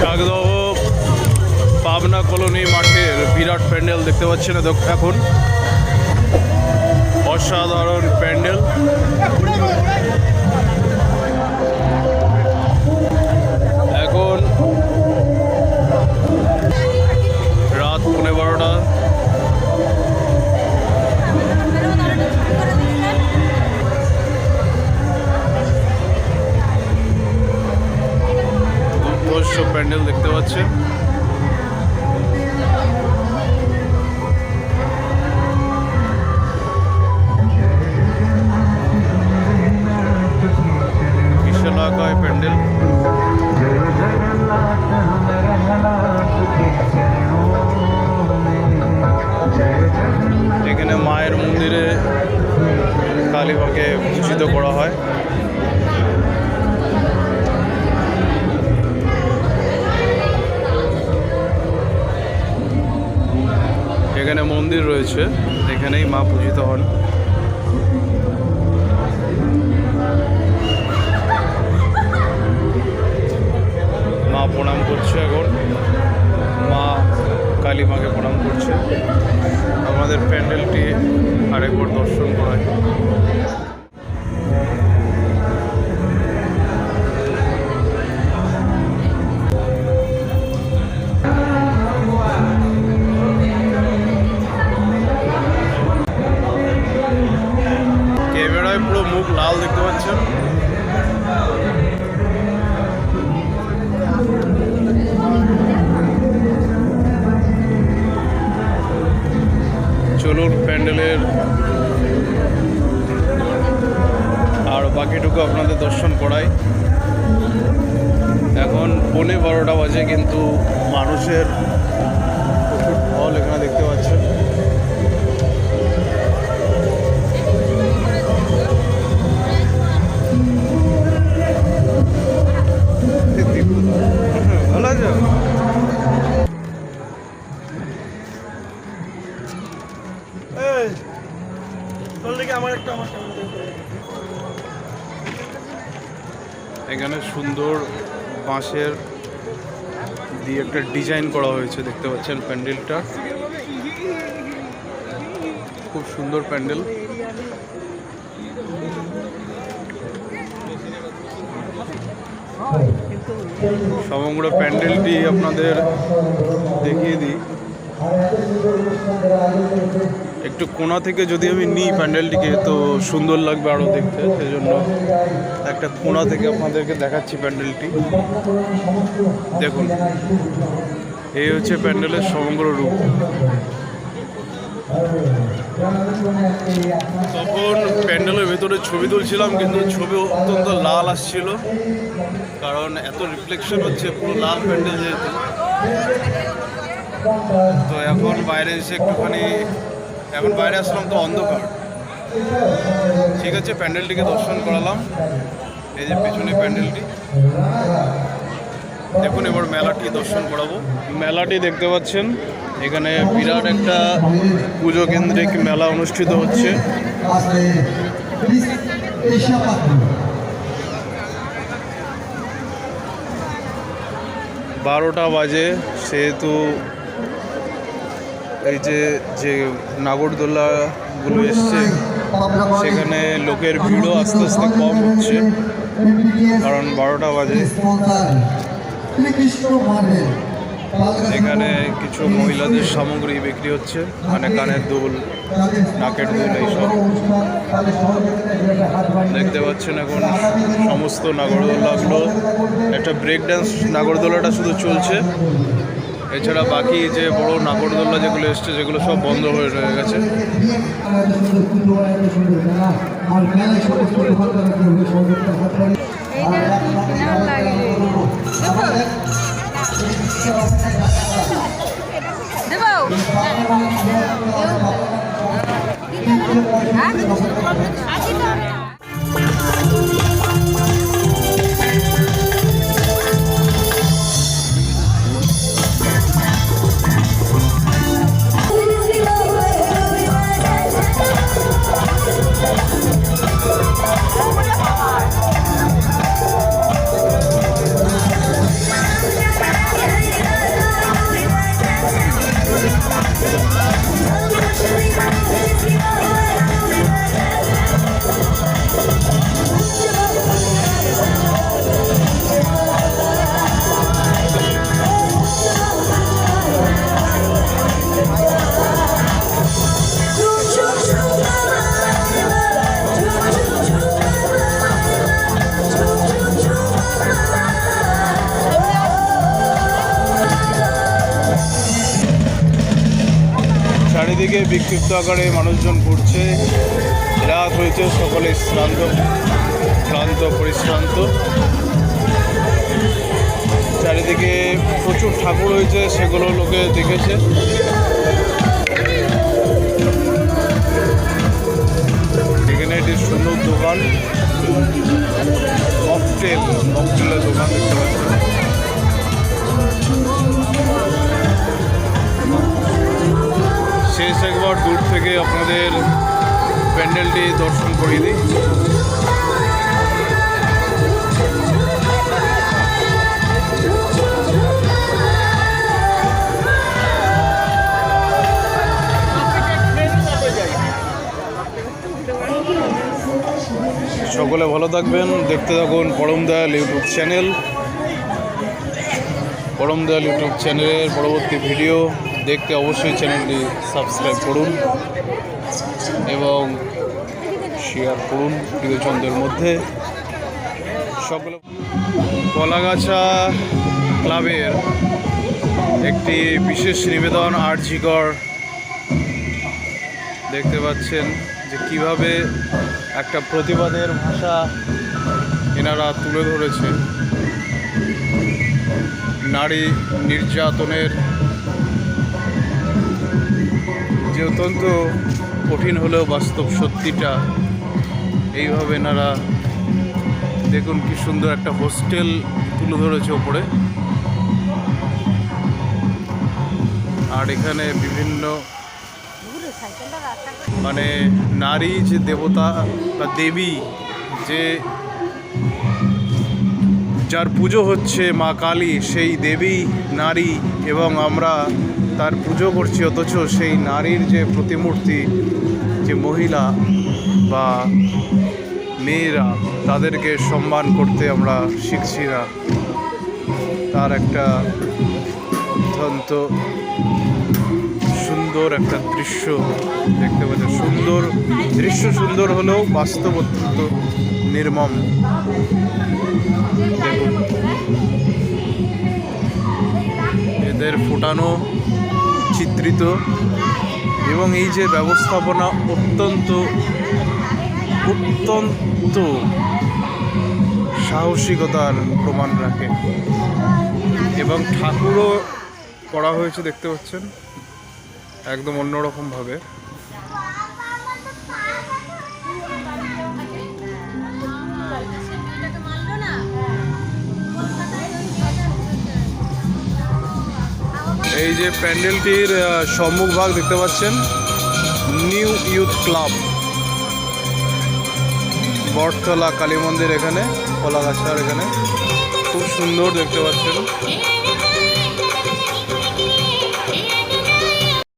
Chakdaha Pabna colony মাঠের বিরাট প্যান্ডেল দেখতে পাচ্ছেন এখন। অসাধারণ প্যান্ডেল। পূজিত করা হয়। এখানে মন্দির রয়েছে, এখানেই মা পূজিত হন। মা প্রণাম করছে এখন। মা কালী মাকে প্রণাম করছে। আমাদের প্যান্ডেলটি আরেকবার দর্শন করায়। লাল দেখতে পাচ্ছেন। চলুন প্যান্ডেলের আর বাকিটুকু আপনাদের দর্শন করাই। এখন পৌনে বারোটা বাজে কিন্তু মানুষের সুন্দর বাঁশের দিয়ে একটা ডিজাইন করা হয়েছে, দেখতে পাচ্ছেন প্যান্ডেলটা। খুব সুন্দর প্যান্ডেল। সমগ্র প্যান্ডেলটি আপনাদের দেখিয়ে দিই। একটু কোণা থেকে যদি আমি নিই প্যান্ডেলটিকে, তো সুন্দর লাগবে আরও দেখতে, সেজন্য একটা কোণা থেকে আপনাদেরকে দেখাচ্ছি প্যান্ডেলটি। দেখুন, এই হচ্ছে প্যান্ডেলের সমগ্র রূপ। তখন প্যান্ডেলের ভেতরে ছবি তুলছিলাম, কিন্তু ছবি অত্যন্ত লাল আসছিল, কারণ এত রিফ্লেকশন হচ্ছে, পুরো লাল প্যান্ডেল যেহেতু। তো এখন বাইরে এসে একটুখানি এখন বাইরে আসলাম তো অন্ধকার। ঠিক আছে, প্যান্ডেলটিকে দর্শন করালাম। এই যে পেছনে প্যান্ডেলটি। দেখুন, এবার মেলাটি দর্শন করাবো। মেলাটি দেখতে পাচ্ছেন, এখানে বিরাট একটা পুজো কেন্দ্রিক মেলা অনুষ্ঠিত হচ্ছে। বারোটা বাজে, সেহেতু এই যে যে নাগরদোলাগুলো এসছে, সেখানে লোকের ভিড়ও আস্তে আস্তে কম হচ্ছে, কারণ বারোটা বাজে। এখানে কিছু মহিলাদের সামগ্রী বিক্রি হচ্ছে মানে কানের দুল, নাকের দুল এইসব। দেখতে পাচ্ছেন এখন সমস্ত নাগরদোলাগুলো, একটা ব্রেক ড্যান্স নাগরদোলাটা শুধু চলছে। এছাড়া বাকি যে বড় নাগরদোল্লা যেগুলো এসছে যেগুলো সব বন্ধ হয়ে রয়ে গেছে মেলায় চারিদিকে বিক্ষিপ্ত আকারে মানুষজন ঘুরছে। রাত হয়েছে, সকলে শ্রান্ত, ক্লান্ত, পরিশ্রান্ত। চারিদিকে প্রচুর ঠাকুর হয়েছে, সেগুলো লোকে দেখেছে। এখানে একটি সুন্দর দোকান, মকটেল, মকটেলের দোকান দেখতে পাচ্ছেন। শেষ একবার দূর থেকে আপনাদের প্যান্ডেলটি দর্শন করিয়ে দিই। সকলে ভালো থাকবেন। দেখতে থাকুন পরম দয়াল ইউটিউব চ্যানেল। পরম দয়াল ইউটিউব চ্যানেলের পরবর্তী ভিডিও। দেখতে অবশ্যই চ্যানেলটি সাবস্ক্রাইব করুন এবং শেয়ার করুন প্রিয়জনদের মধ্যে। সকলে কলাগাছা ক্লাবের একটি বিশেষ নিবেদন আর্জিকর। দেখতে পাচ্ছেন যে কীভাবে একটা প্রতিবাদের ভাষা এনারা তুলে ধরেছে। নারী নির্যাতনের যে অত্যন্ত কঠিন হলেও বাস্তব সত্যিটা, এইভাবে এনারা, দেখুন কি সুন্দর একটা হোস্টেল তুলে ধরেছে ওপরে। আর এখানে বিভিন্ন মানে নারী যে দেবতা বা দেবী যে যার পুজো হচ্ছে মা কালী, সেই দেবী, নারী এবং আমরা তার পুজো করছি অথচ সেই নারীর যে প্রতিমূর্তি, যে মহিলা বা মেয়েরা, তাদেরকে সম্মান করতে আমরা শিখছি না। তার একটা অত্যন্ত সুন্দর একটা দৃশ্য দেখতে পাচ্ছি সুন্দর দৃশ্য সুন্দর হলেও বাস্তব অত্যন্ত নির্মম। দেখুন। এদের ফোটানো চিত্রিত এবং এই যে ব্যবস্থাপনা অত্যন্ত অত্যন্ত সাহসিকতার প্রমাণ রাখে। এবং ঠাকুরও করা হয়েছে, দেখতে পাচ্ছেন? একদম অন্যরকমভাবে। এই যে প্যান্ডেলটির সম্মুখ ভাগ দেখতে পাচ্ছেন, new youth club. Bottola, Kali মন্দির এখানে কলাগাছার এখানে। খুব সুন্দর দেখতে পাচ্ছেন।